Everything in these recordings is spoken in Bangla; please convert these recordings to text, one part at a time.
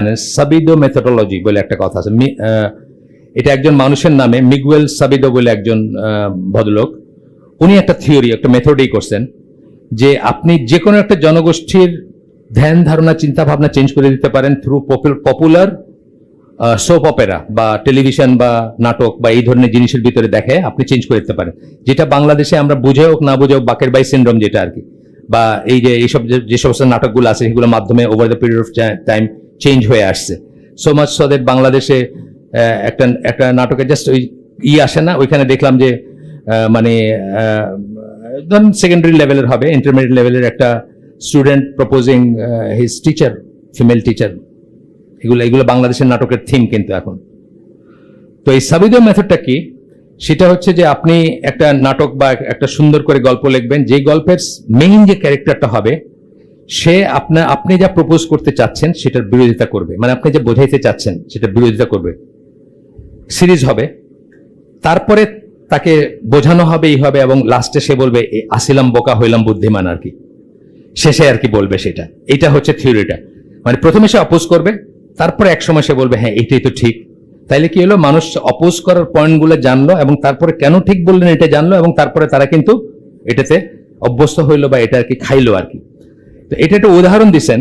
মানে সাবিদো মেথোডোলজি বলে একটা কথা আছে। এটা একজন মানুষের নামে মিগুয়েল সাবিদো বলে একজন ভদ্রলোক। উনি একটা থিওরি একটা মেথডই করছেন যে আপনি যে কোনো একটা জনগোষ্ঠীর ধ্যান ধারণা চিন্তা ভাবনা চেঞ্জ করে দিতে পারেন থ্রু পপুলার সোপ অপেরা বা টেলিভিশন বা নাটক বা এই ধরনের জিনিসের ভিতরে দেখে আপনি চেঞ্জ করে দিতে পারেন। যেটা বাংলাদেশে আমরা বুঝে হোক, না বুঝে হোক, বাকের বাই সিন্ড্রোম যেটা আর কি। বা এই যে এইসব যে- যে সমস্ত নাটকগুলো আছে, সেগুলোর মাধ্যমে over the period of time change হয়ে আসছে। সো মাচ দ্যাট বাংলাদেশে একটা একটা নাটকে জাস্ট ওই ই আসে না, ওইখানে দেখলাম যে মানে ধরুন সেকেন্ডারি লেভেলের হবে ইন্টারমিডিয়েট লেভেলের একটা student proposing his teacher female teacher এগুলো এগুলো বাংলাদেশের নাটকের থিম কিন্তু এখন। তো এই সাবিদীয় মেথডটা কি? সেটা হচ্ছে যে আপনি একটা নাটক বা একটা সুন্দর করে গল্প লিখবেন, যে গল্পের মেইন যে ক্যারেক্টারটা হবে সে আপনার আপনি যা প্রপোজ করতে চাচ্ছেন সেটার বিরোধিতা করবে। মানে আপনি যা বোঝাইতে চাচ্ছেন সেটা বিরোধিতা করবে। সিরিজ হবে। তারপরে তাকে বোঝানো হবে এই হবে এবং লাস্টে সে বলবে "এ, আসিলাম বোকা হইলাম বুদ্ধিমান আর কি। শেষে আর কি বলবে সেটা। এটা হচ্ছে থিওরিটা। মানে প্রথমে সে অপোজ করবে তারপরে এক সময় সে বলবে হ্যাঁ এটাই তো ঠিক। তাইলে কি হলো? মানুষ অপোজ করার পয়েন্টগুলো জানলো এবং তারপরে কেন ঠিক বললেন এটা জানলো এবং তারপরে তারা কিন্তু এটাতে অভ্যস্ত হইল বা এটা আর কি খাইলো আর কি। তো এটা একটা উদাহরণ দিছেন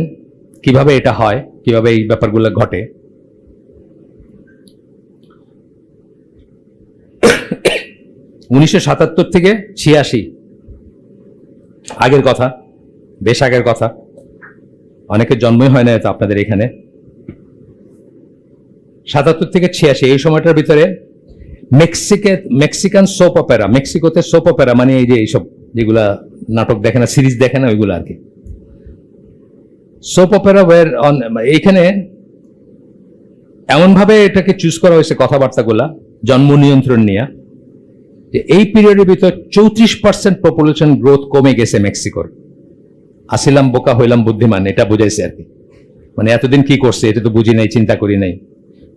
কীভাবে এটা হয়, কীভাবে এই ব্যাপারগুলো ঘটে। উনিশশো সাতাত্তর থেকে ছিয়াশি। আগের কথা, বেশ আগের কথা। অনেকের জন্মই হয় না তো আপনাদের এখানে। সাতাত্তর থেকে ছিয়াশি, এই সময়টার ভিতরে মেক্সিকে, মেক্সিকান সোপ অপেরা, মেক্সিকোতে সোপ অপেরা মানে এই যে এইসব যেগুলা নাটক দেখে না, সিরিজ দেখে না, ওইগুলো আর কি। সোপ অপেরা ওয়ের অন এইখানে এমনভাবে এটাকে চুজ করা হয়েছে কথাবার্তাগুলা, জন্ম নিয়ন্ত্রণ নিয়ে, যে এই পিরিয়ডের ভিতর চৌত্রিশ পার্সেন্ট পপুলেশন গ্রোথ কমে গেছে মেক্সিকোর আসিলাম বোকা, হইলাম বুদ্ধিমান, এটা বুঝাইছে আর কি। মানে এতদিন কি করছে, এটা তো বুঝি নাই, চিন্তা করি নাই।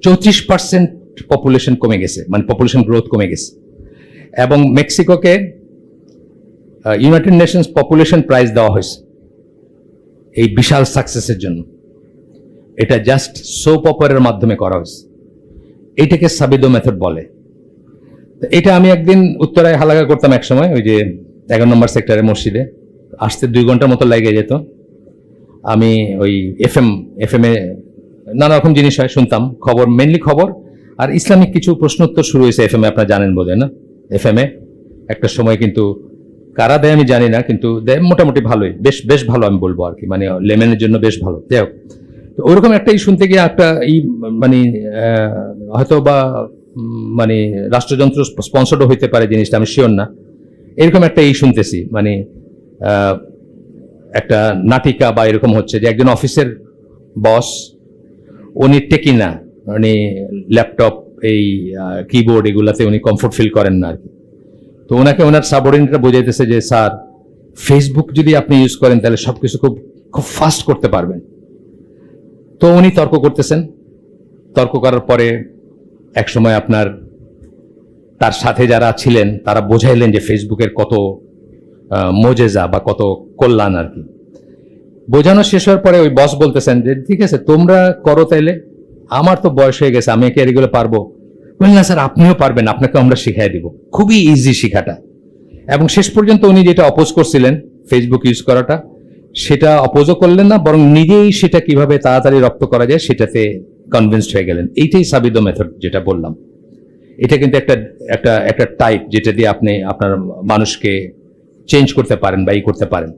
চৌত্রিশ পার্সেন্ট পপুলেশন কমে গেছে মানে পপুলেশন গ্রোথ কমে গেছে। এবং মেক্সিকোকে ইউনাইটেড নেশনস পপুলেশন প্রাইজ দেওয়া হয়েছে। এই বিশাল সাকসেসের জন্য। এটা জাস্ট সোপ অপারের মাধ্যমে করা হয়েছে। এইটাকে সাবিদো মেথড বলে। এটা আমি একদিন উত্তরায় হালাকা করতাম এক সময়, ওই যে এগারো নম্বর সেক্টরের মসজিদে। আসতে দুই ঘণ্টার মতো লেগে যেত। আমি ওই এফ এম এফ এম এ নানা রকম জিনিস হয়, শুনতাম। খবর মেনলি খবর। আর ইসলামিক কিছু প্রশ্নোত্তর শুরু হয়েছে এফ এম এ, আপনারা জানেন বোধহয় না? এফ এম এ একটা সময় কিন্তু কারা দেয় আমি জানি না, কিন্তু দেয় মোটামুটি ভালোই। বেশ বেশ ভালো আমি বলব আর কি। মানে লেমেনের জন্য বেশ ভালো। যাই হোক। তো ওরকম একটা ই শুনতে গিয়ে একটা এই মানে হয়তো বা মানে রাষ্ট্রযন্ত্র স্পন্সর্ড হইতে পারে জিনিসটা, আমি শিওর না। এরকম একটা এই শুনতেছি মানে একটা নাটিকা বা এরকম হচ্ছে যে একজন অফিসের বস, উনি টেকি না। ল্যাপটপ এই কিবোর্ড এগুলাতে উনি কমফোর্ট ফিল করেন না আর কি। তো ওনাকে ওনার সাবঅর্ডিনেটরা বোঝাইতেছে যে, স্যার ফেসবুক যদি আপনি ইউজ করেন, তাহলে সবকিছু খুব খুব ফাস্ট করতে পারবেন। তো উনি তর্ক করতেছেন। তর্ক করার পরে এক সময় আপনার, তার সাথে যারা ছিলেন, তারা বোঝাইলেন যে ফেসবুকের কত মজেজা বা কত কল্যাণ আর কি। বোঝানো শেষ হওয়ার পরে ওই বস বলতেছেন যে, ঠিক আছে, তোমরা করো তাইলে। আমার তো বয়স হয়ে গেছে, আমি কি এগুলো পারব? বললেন, না, স্যার, আপনিও পারবেন, আপনাকে আমরা শিখাই দিব। খুবই ইজি শিখাটা। এবং শেষ পর্যন্ত উনি যেটা অপোজ করছিলেন ফেসবুক ইউজ করাটা, সেটা অপোজও করলেন না, বরং নিজেই সেটা কীভাবে তাড়াতাড়ি রপ্ত করা যায়, সেটাতে কনভিন্সড হয়ে গেলেন। এইটাই সাবিদ মেথড যেটা বললাম। এটা কিন্তু একটা একটা একটা টাইপ যেটা দিয়ে আপনি আপনার মানুষকে চেঞ্জ করতে পারেন বা ই করতে পারেন।